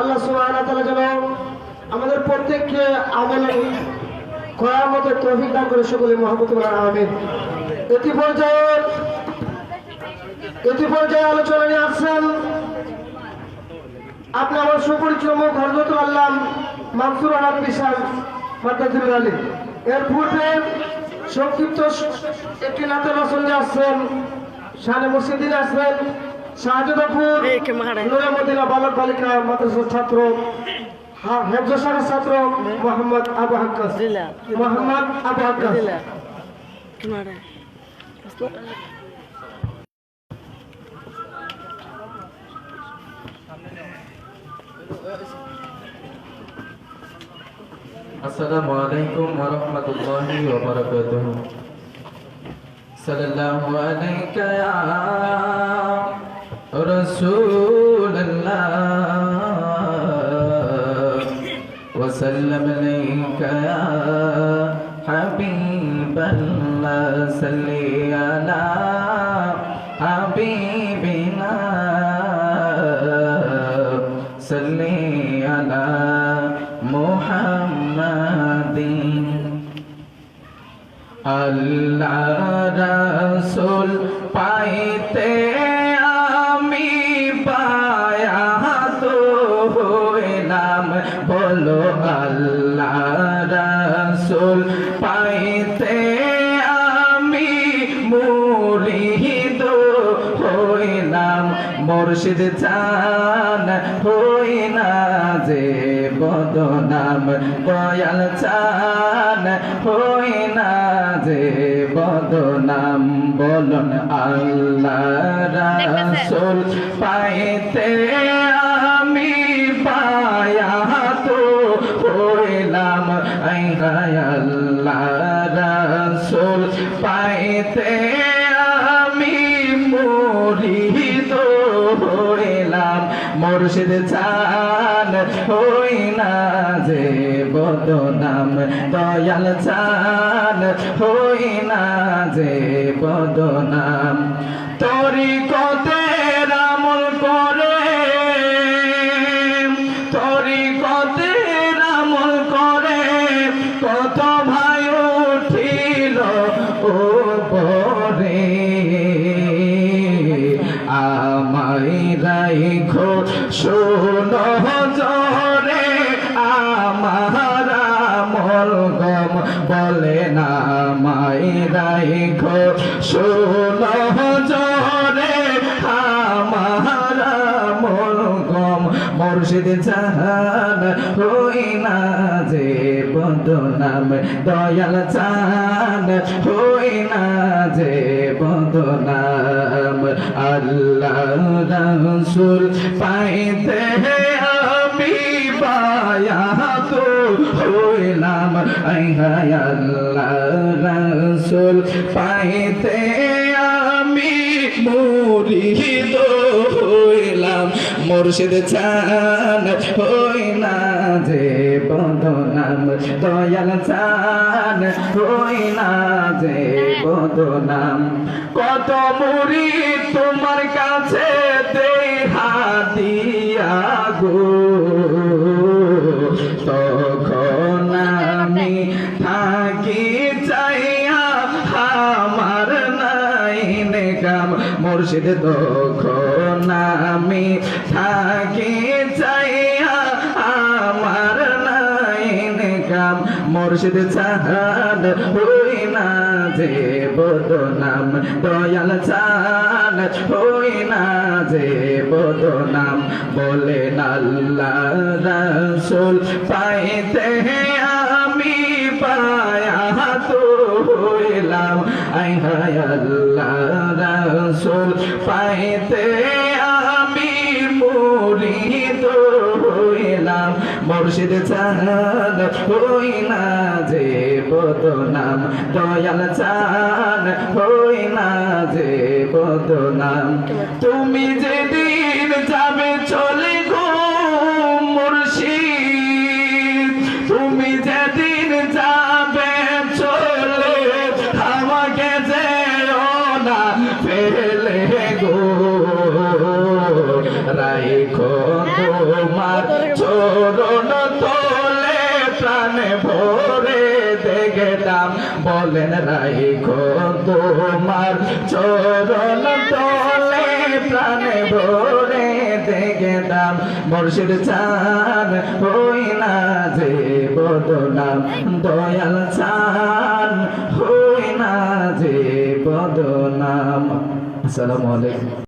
আল্লাহ ওয়া যেন আমাদের প্রত্যেককে আমলে করার মতো তৌফিক দান করে সকলে বলেন আমিন। এটি পর্যায়ে এটি পর্যায়ে আলোচনা নিয়ে আসছেন আপনি আমার সুপরিচিত মুখ হরজত আল্লাহ মানসুর আলম বিশাল মাদ্দাজুল আলী। এর পূর্বে সংক্ষিপ্ত একটি নাতে রসন আসছেন, শানে মুর্শিদিন আসবেন। শাহজাদপুর নুরামদিনা বালক বালিকা মাদ্রাসার ছাত্র হেফজসারের ছাত্র মোহাম্মদ আবু হাক্কাস মোহাম্মদ আবু হাক্কাস আসসালামু আলাইকুম ওয়া রাহমাতুল্লাহি ওয়া বারাকাতুহু সাল্লাল্লাহু আলাইকা رسول الله وسلم عليك يا حبيب الله صل على حبيبنا صل على محمد আল্লাহ রাসূল পাইতে বলো আল্লাহ রাসূল। পাইতে আমি মুরিদ হইলাম। মুর্শিদ চান হই না যে বদনাম। দয়াল চান হই না যে বদনাম। বলন আল্লাহ রাসূল পাইতে পাইতে আমি মরিত হইলাম। মুর্শিদ চান হই না যে বদনাম। দয়াল চান হই না যে বদনাম। তরি রাইখো শোনো জরে আমার আমল গম বলে না আমায় রাইখো শোনো জরে আমার আমল গম। মুর্শিদ চান হই না যে বদনাম, দয়াল চান হই না যে বন্ধু নাম আল্লাহ রসুল পাইতে আমি পায়া তো হইলাম আল্লাহ রসুল পাইতে আমি হইলাম মুর্শিদ চান হই না যে বদনাম, দয়াল চান হই না যে বদনাম। কত মুড়ি তোমার কাছে দেহা দিয়া গো। তখন আমি থাকি চাইয়া, আমার নাইন কাম মুর্শিদ তখন আমি থাকি চাইয়া আমার নাইন কাম মুর্শিদ চাহাদ হই না যে বদনাম দয়াল চান হই না যে বদনাম পাইতে আমি পায়া তো হইলাম। আই হায় আল্লাহ পাইতে মুর্শিদ চান হই না যে বদনাম। দয়াল চান হই না যে বদনাম। তুমি যেদিন যাবে চলে গো মুর্শিদ। রাইখো তোমার তোমার চরণ তোলে প্রাণে ভরে দেখতাম। বলেন রাইখো তোমার চরণ তোলে প্রাণে ভরে দেখতাম। মুর্শিদ চান হই না যে বদনাম। দয়াল চান হই না যে বদনাম। আসসালামু আলাইকুম।